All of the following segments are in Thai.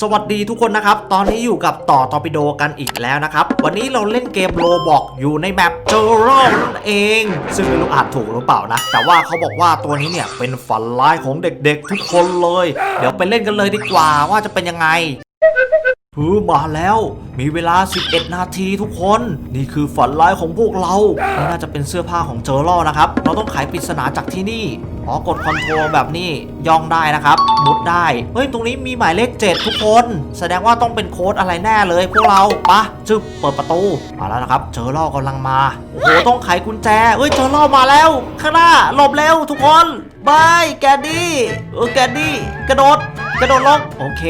สวัสดีทุกคนนะครับ ตอนนี้อยู่กับต่อตอปิโดกันอีกแล้วนะครับ วันนี้เราเล่นเกมโลบอกอยู่ในแมปเจอร์นั่นเอง ซึ่งไม่รู้อ่านถูกหรือเปล่านะ แต่ว่าเขาบอกว่าตัวนี้เนี่ยเป็นฝันร้ายของเด็กๆทุกคนเลย เดี๋ยวไปเล่นกันเลยดีกว่าว่าจะเป็นยังไง ฮือมาแล้วมีเวลา 11 นาทีทุกคน นี่คือฝันร้ายของพวกเรานี่น่าจะเป็นเสื้อผ้าของเจอร์นะครับ เราต้องไขปริศนาจากที่นี่อ๋อกดคอนโทรลแบบนี้ย่องได้นะครับ มุดได้ เฮ้ย ตรงนี้มีหมายเลข 7 ทุกคน แสดงว่าต้องเป็นโค้ดอะไรแน่เลย พวกเราปะจึบเปิดประตูมาแล้วนะครับ เจอร์กำลังมา โอ้โห ต้องไขกุญแจเฮ้ย เจอร์มาแล้ว ข้างหน้าหลบเร็วทุกคนบายแกดดี้เออแกดดี้กระโดด กระโดดลงโอเค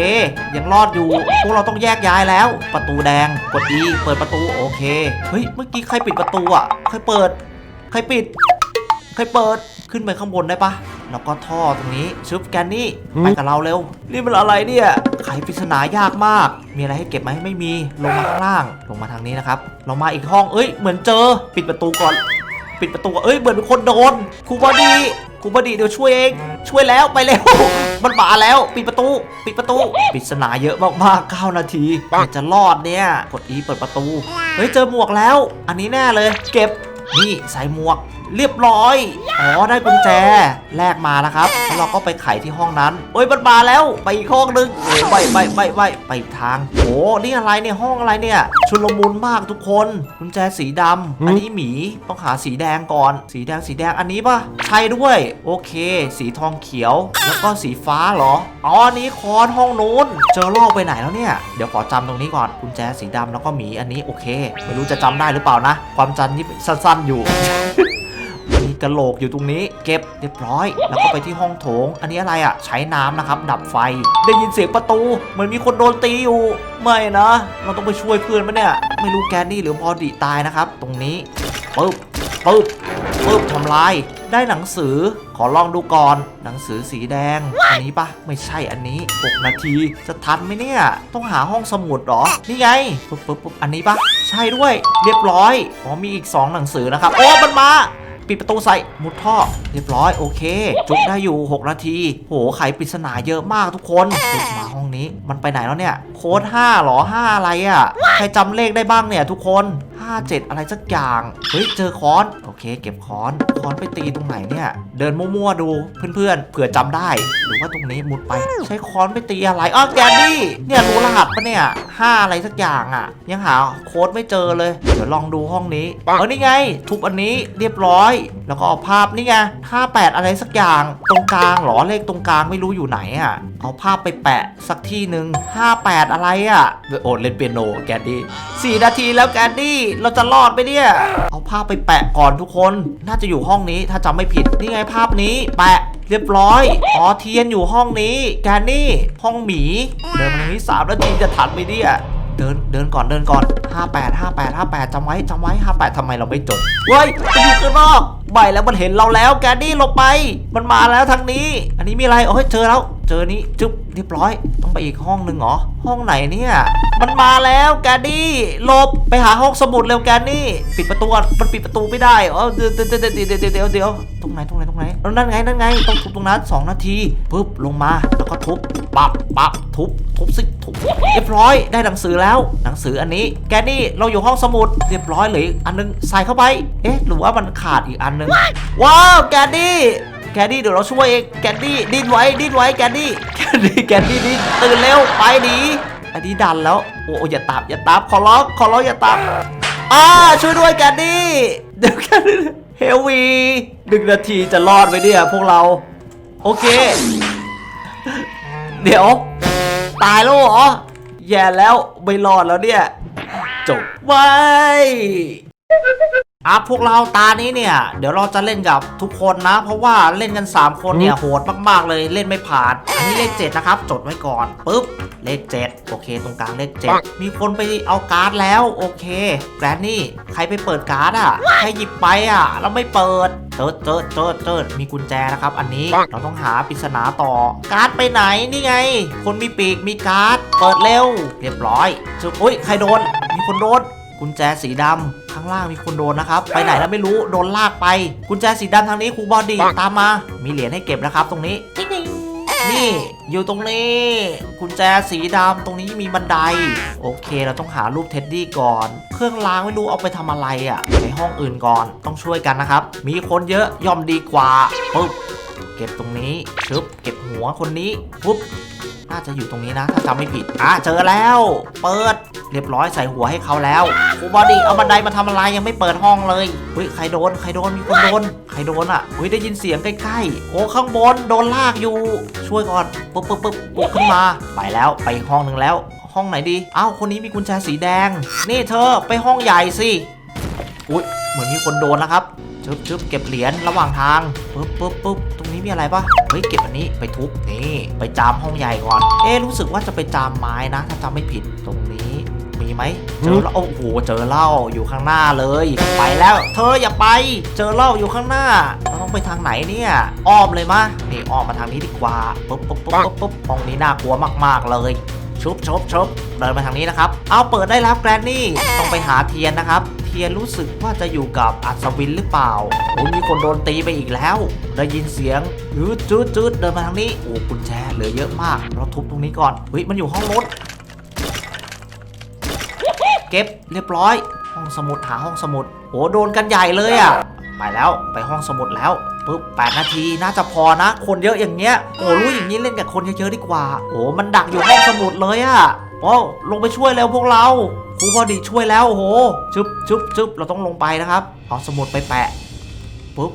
ยังรอดอยู่พวกเราต้องแยกย้ายแล้ว ประตูแดงกด E เปิดประตูโอเคเฮ้ยเมื่อกี้ใครปิดประตูอะใครเปิดใครปิดใครเปิดขึ้นไปข้างบนได้ปะแล้วก็ท่อตรงนี้ชุบแกนนี่ไปกับเราเร็วนี่มันอะไรเนี่ยไขปริศนายากมาก มีอะไรให้เก็บไหมไม่มีลงมาข้างล่างลงมาทางนี้นะครับเรามาอีกห้องเอ้ยเหมือนเจอ ปิดประตูก่อน ปิดประตูก่อนเอ้ยเหมือนเป็นคนโดนครูบอดี ครูบอดีเดี๋ยวช่วยเอง ช่วยแล้วไปเร็ว มันมาแล้ว ปิดประตู ปิดประตูปริศนาเยอะมากๆ9นาทีอยากจะรอดเนี่ย กด E เปิดประตู เฮ้ยเจอหมวกแล้ว อันนี้แน่เลย เก็บ นี่ใส่หมวกเรียบร้อย อ๋อ ได้กุญแจ แลกมานะครับ แล้วเราก็ไปไขที่ห้องนั้นเอ้ยมันมาแล้ว ไปอีกห้องนึงโอ้ยไปไปไปไปไปอีกทาง โอ้นี่อะไรเนี่ย ห้องอะไรเนี่ย ชุลมุนมากทุกคน กุญแจสีดำอันนี้หมี ต้องหาสีแดงก่อน สีแดงสีแดง อันนี้ปะใช่ด้วย โอเค สีทองเขียว แล้วก็สีฟ้าเหรอ อ๋ออันนี้คอนห้องนู้น เจอลอกไปไหนแล้วเนี่ย เดี๋ยวขอจำตรงนี้ก่อน กุญแจสีดำแล้วก็หมี อันนี้โอเค ไม่รู้จะจำได้หรือเปล่านะ ความจำนี่สั้นๆอยู่มี กระโหลกอยู่ตรงนี้ เก็บเรียบร้อย แล้วก็ไปที่ห้องโถง อันนี้อะไรอะ่ะ ใช้น้ำนะครับ ดับไฟ ได้ยินเสียงประตูเหมือนมีคนโดนตีอยู่ไม่นะเราต้องไปช่วยเพื่อนมันเนี่ย ไม่รู้แกนนี่หรือพอดีตายนะครับ ตรงนี้ปึ๊บปึ๊บปึ๊บทำลาย ได้หนังสือขอลองดูก่อน หนังสือสีแดง อันนี้ปะไม่ใช่อันนี้ 6 นาที จะทันไหมเนี่ย ต้องหาห้องสมุดหรอ นี่ไงปึ๊บปึ๊บปึ๊บอันนี้ปะใช่ด้วย เรียบร้อย อ๋อมีอีก 2 หนังสือนะครับ โอ้มันมา ปิดประตูใส่มุดท่อ เรียบร้อยโอเค จุกได้อยู่ 6 นาที โหไขปริศนาเยอะมากทุกคนจุกมาห้องนี้ มันไปไหนแล้วเนี่ย โค้ด5หรอ 5 อะไรอะ่ะ ใครจำเลขได้บ้างเนี่ยทุกคน 57 อะไรสักอย่าง เฮ้ย เจอค้อน โอ เคเก็บค้อนค้อนไปตีตรงไหนเนี่ย เดินมั่วๆดูเพื่อนๆเผื่อจำได้ หรือว่าตรงนี้มุดไปใช้ค้อนไปตีอะไรอ้าวแกนดี้เนี่ยรู้รหัสปะเนี่ย5อะไรสักอย่างอะ ยังหาโค้ดไม่เจอเลย เดี๋ยวลองดูห้องนี้เออนี่ไง ทุบอันนี้เรียบร้อย แล้วก็เอาภาพนี่ไง58อะไรสักอย่าง ตรงกลางเหรอเลขตรงกลางไม่รู้อยู่ไหนอะ เอาภาพไปแปะสักที่หนึ่ง58อะไรอะโอ้เล่นเปียโนแกนดี้สี่นาทีแล้วแกนดี้เราจะรอดไปเนี่ย เอาภาพไปแปะก่อนทุกคนน่าจะอยู่ห้องนี้ถ้าจำไม่ผิดนี่ไงภาพนี้ แปะเรียบร้อยอ๋อเทียนอยู่ห้องนี้ แกนนี่ห้องหมีเดินมาทางนี้สามนาทีจะทันไหมเนี่ย เดินเดินก่อนเดินก่อน 58 58 58จำไว้จำไว้ 58ทำไมเราไม่จดเว้ยมันอยู่ข้างนอกใบแล้วมันเห็นเราแล้ว แกนี่หลบไป มันมาแล้วทางนี้ อันนี้มีอะไรโอ้ยเจอแล้ว เจอนี้จุ๊บเรียบร้อย ต้องไปอีกห้องหนึ่งเหรอ ห้องไหนเนี่ย มันมาแล้วแกนี่หลบไปหาห้องสมุดเร็วแกนี่ปิดประตูมันปิดประตูไม่ได้เออเดี๋ยวเดี๋ยวเดี๋ยวเดี๋ยวเดี๋ยวเดี๋ยวเดี๋ยวตรงไหนตรงไหนตรงไหนนั่นไงนั่นไงต้องทุบตรงนั้นสองนาทีปุ๊บลงมาแล้วก็ทุบปับปับทุบ ทุบสิทุบเรียบร้อยได้หนังสือแล้ว หนังสืออันนี้ แกนนี่เราอยู่ห้องสมุดเรียบร้อยเลยอันนึงใส่เข้าไป เอ๊ะหรือว่ามันขาดอีกอันนึงว้าวแกนนี่แกนดี้เดี๋ยวเราช่วยเองแกนดี้ดิ้นไว้ดิ้นไว้แกนดี้แกนดี้แกนดี้ดิ้นตื่นเร็วไปดีอันนี้ดันแล้วโอ้โอ้อย่าตามอย่าตามขอร้องขอร้องอย่าตามอ่าช่วยด้วยแกนดี้เดี๋ยวแกนดี้เฮลวีหนึ่งนาทีจะรอดไหมเนี่ยพวกเรา โอเค เดี๋ยว ตายแล้วเหรอ แย่แล้วไม่รอดแล้วเนี่ย จบไว้ อะพวกเราตานี้เนี่ย เดี๋ยวเราจะเล่นกับทุกคนนะ เพราะว่าเล่นกัน 3 คนเนี่ยโหดมากๆเลยเล่นไม่ผ่าน อันนี้เลข7นะครับ จดไว้ก่อนปุ๊บเลข7โอเค ตรงกลางเลข7มีคนไปเอาการ์ดแล้ว โอเคแกรนนี่ใครไปเปิดการ์ดอะใครหยิบไปอะแล้วไม่เปิดเจิดเจิดเจิดเจิดมีกุญแจนะครับ อันนี้เราต้องหาปริศนาต่อ การ์ดไปไหนนี่ไง คนมีปีกมีการ์ดเปิดเร็ว เรียบร้อยจุ๊บอุ้ยใครโดนมีคนโดน กุญแจสีดำข้างล่างมีคนโดนนะครับ ไปไหนแล้วไม่รู้โดนลากไป กุญแจสีดำทางนี้ครูบอดี้ตามมา มีเหรียญให้เก็บนะครับ ตรงนี้ติ๊งๆมีนี่อยู่ตรงนี้ กุญแจสีดำตรงนี้มีบันได โอเค เราต้องหารูปเท็ดดี้ก่อน เครื่องล้างไม่รู้เอาไปทำอะไรอะ่ะไปห้องอื่นก่อนต้องช่วยกันนะครับ มีคนเยอะย่อมดีกว่าปึ๊บเก็บตรงนี้ชึบเก็บหัวคนนี้ปุ๊บน่าจะอยู่ตรงนี้นะ ถ้าจำไม่ผิดอะเจอแล้ว เปิด เรียบร้อยใส่หัวให้เขาแล้วครูบอดี้เอาบันไดมาทำอะไรยังไม่เปิดห้องเลยเฮ้ยใครโดนใครโดนมีคนโดนใครโดนอะเฮ้ยได้ยินเสียงใกล้ๆโอ้ข้างบนโดนลากอยู่ ช่วยก่อนปุ๊บปุ๊บปุ๊บปุ๊บขึ้นมา ไปแล้วไปห้องหนึ่งแล้ว ห้องไหนดีอ้าวคนนี้มีกุญแจสีแดง นี่เธอไปห้องใหญ่สิอุ้ยเหมือนมีคนโดนแล้วครับชึบชึบเก็บเหรียญระหว่างทางปุ๊บปุ๊บปุ๊บตรงนี้มีอะไรปะเฮ้ยเก็บอันนี้ไปทุบนี่ไปจามห้องใหญ่ก่อน เอ๊รู้สึกว่าจะไปจามไม้นะ ถ้าจำไม่ผิดตรงนี้ มีไหมเจอแล้วโอ้โหเจอเหล้าอยู่ข้างหน้าเลย ไปแล้ว เธออย่าไป เจอเหล้าอยู่ข้างหน้าเราต้องไปทางไหนเนี่ยอ้อมเลยมะนี่อ้อมมาทางนี้ดีกว่าปุ๊บปุ๊บปุ๊บปุ๊บปุ๊บห้องนี้น่ากลัวมาก ๆเลยชุบชุบชุบเดินมาทางนี้นะครับ เอาเปิดได้แล้วแกรนนี่ต้องไปหาเทียนนะครับ เทียนรู้สึกว่าจะอยู่กับอัศวินหรือเปล่าโอ้ยมีคนโดนตีไปอีกแล้ว ได้ยินเสียงจืดจืดจืดเดินมาทางนี้ โอ้กุญแจเหลือเยอะมาก เราทุบตรงนี้ก่อนเฮ้ยมันอยู่ห้องรถ เก็บเรียบร้อย ห้องสมุดหาห้องสมุดโอ้โดนกันใหญ่เลยอะไปแล้วไปห้องสมุดแล้วปุ๊บแปดนาทีน่าจะพอนะ คนเยอะอย่างเงี้ยโอ้รู้อย่างนี้เล่นกับคนเยอะๆดีกว่าโอ้มันดักอยู่ห้องสมุดเลยอะโอ้ลงไปช่วยแล้วพวกเราครูพอดีช่วยแล้วโอ้โหชึบชึบชึบเราต้องลงไปนะครับเอาสมุดไปแปะปุ๊บ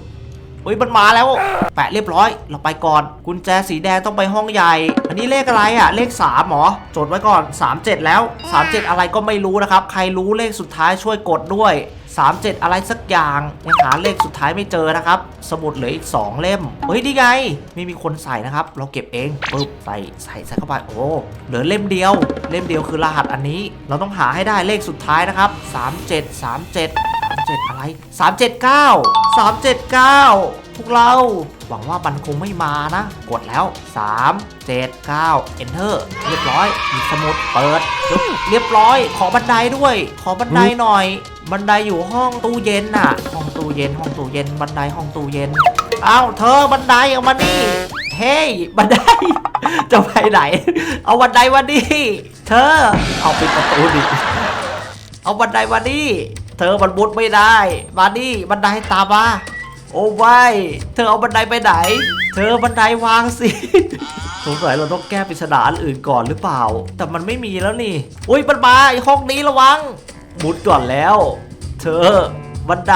ฮ้ยมันมาแล้ว แปะเรียบร้อย เราไปก่อน กุญแจสีแดงต้องไปห้องใหญ่ อันนี้เลขอะไรอะเลข3หรอจดไว้ก่อน 37 แล้ว 37 อะไรก็ไม่รู้นะครับ ใครรู้เลขสุดท้ายช่วยกดด้วย 37 อะไรสักอย่างยังหาเลขสุดท้ายไม่เจอนะครับ สมุดเหลืออีก 2 เล่ม เฮ้ยนี่ไง ไม่มีคนใส่นะครับ เราเก็บเองปึ๊บใส่ใส่ใส่เข้าไปโอ้เหลือเล่มเดียว เล่มเดียวคือรหัสอันนี้ เราต้องหาให้ได้เลขสุดท้ายนะครับ 37 37 37 อะไร 379 379 พวกเรา หวังว่ามันคงไม่มานะ กดแล้ว 3 7 9 enter เรียบร้อยหยิบสมุดเปิดปึ๊บเรียบร้อย ขอบันไดด้วย ขอบันไดหน่อย บันไดอยู่ห้องตู้เย็นน่ะ ห้องตู้เย็น ห้องตู้เย็น บันไดห้องตู้เย็น อ้าวเธอบันไดเอามานี่เฮ้ยบันได จะไปไหน เอาบันไดมาดิเธอ เอาปิดประตูดิ เอาบันไดมาดิ เธอมันมุดไม่ได้ มาดิบันไดตามมา โอ้ไม่เธอเอาบันไดไปไหน เธอบันไดวางสิ สงสัยเราต้องแก้ปริศนาอันอื่นก่อนหรือเปล่า แต่มันไม่มีแล้วนี่ อุ้ยมันมาไอ้ห้องนี้ระวังมุดก่อนแล้ว เธอ บันได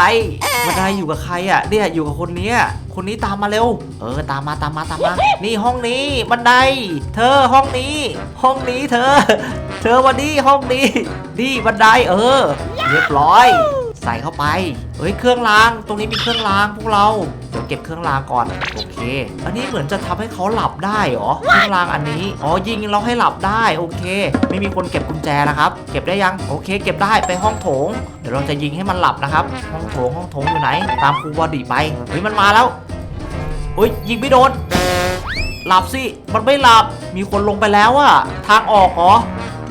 บันไดอยู่กับใครอะเนี่ยอยู่กับคนเนี้ยคนนี้ตามมาเร็ว เออตามมาตามมาตามมา นี่ห้องนี้บันได เธอห้องนี้ ห้องนี้เธอ เธอวันนี้ห้องนี้นี่บันไดเออ เรียบร้อย ใส่เข้าไปเฮ้ยเครื่องรางตรงนี้มีเครื่องรางพวกเรา เดี๋ยวเก็บเครื่องรางก่อน โอเค อันนี้เหมือนจะทำให้เขาหลับได้เหรอ เครื่องรางอันนี้ อ๋อ ยิงเราให้หลับได้ โอเค ไม่มีคนเก็บกุญแจนะครับ เก็บได้ยัง โอเค เก็บได้ไปห้องโถง เดี๋ยวเราจะยิงให้มันหลับนะครับ ห้องโถง ห้องโถงอยู่ไหน ตามครูบอดีไป เฮ้ย มันมาแล้วอุ้ย ยิงไม่โดน หลับสิ มันไม่หลับ มีคนลงไปแล้วอะทางออกเหรอ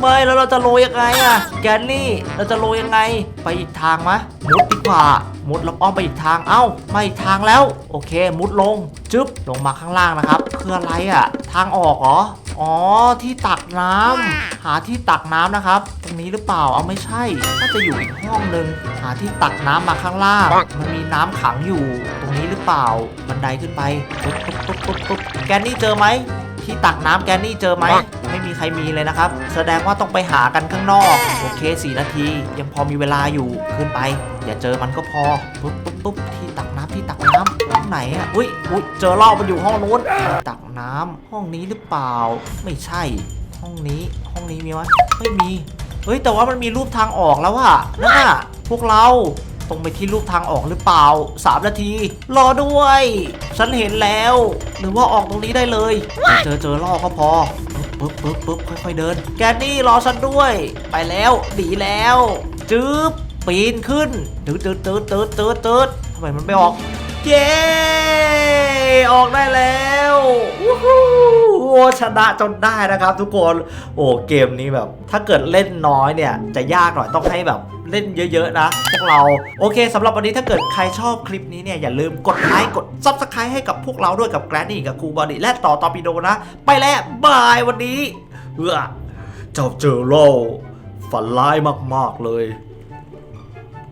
ไม่แล้วเราจะโรยยังไงอะแกนนี่เราจะโรยยังไงไปอีกทางมะมุดดีกว่ามุดแล้วอ้อมไปอีกทางเอ้ามาอีกทางแล้ว โอเค มุดลงจึ๊บลงมาข้างล่างนะครับคืออะไรอะทางออกเหรออ๋อที่ตักน้ำหาที่ตักน้ำนะครับ ตรงนี้หรือเปล่าเอาไม่ใช่น่าจะอยู่อีกห้องหนึ่งหาที่ตักน้ำมาข้างล่าง มันมีน้ำขังอยู่ ตรงนี้หรือเปล่าบันไดขึ้นไปปุ๊บปุ๊บปุ๊บปุ๊บแกนนี่เจอไหมที่ตักน้ำแกนนี่เจอไหม ไม่มีใครมีเลยนะครับ แสดงว่าต้องไปหากันข้างนอก โอเค 4 นาที ยังพอมีเวลาอยู่ขึ้นไป อย่าเจอมันก็พอปุ๊บปุ๊บปุ๊บที่ตักน้ำที่ตักน้ำห้องไหนอะอุ้ยอุ้ยเจอเหล้ามันอยู่ห้องนู้นตักน้ำห้องนี้หรือเปล่า ไม่ใช่ ห้องนี้ห้องนี้มีวะไม่มีเฮ้ยแต่ว่ามันมีรูปทางออกแล้วอะนั่นน่ะพวกเราตรงไปที่รูปทางออกหรือเปล่า 3 นาที รอด้วย ฉันเห็นแล้ว หรือว่าออกตรงนี้ได้เลย เจอเจอล่อก็พอ ปึ๊บปึ๊บปึ๊บค่อยๆเดิน แกนนี่รอฉันด้วย ไปแล้วหนีแล้ว จึ๊บปีนขึ้นตืดตืดตืดตืดตืดตืดทำไมมันไม่ออก เย้ ออกได้แล้ววู้ชนะจนได้นะครับทุกคน โอ้เกมนี้แบบ ถ้าเกิดเล่นน้อยเนี่ย จะยากหน่อยต้องให้แบบเล่นเยอะ ๆ นะพวกเรา โอเคสำหรับวันนี้ถ้าเกิดใครชอบคลิปนี้เนี่ย อย่าลืมกดไลค์กด Subscribe ให้กับพวกเราด้วยกับแกรนนี่กับครูบอดี้และต่อตอปิโดนะ ไปแล้วบายวันนี้เออเจ้าเจอโลฝันร้ายมากๆเลย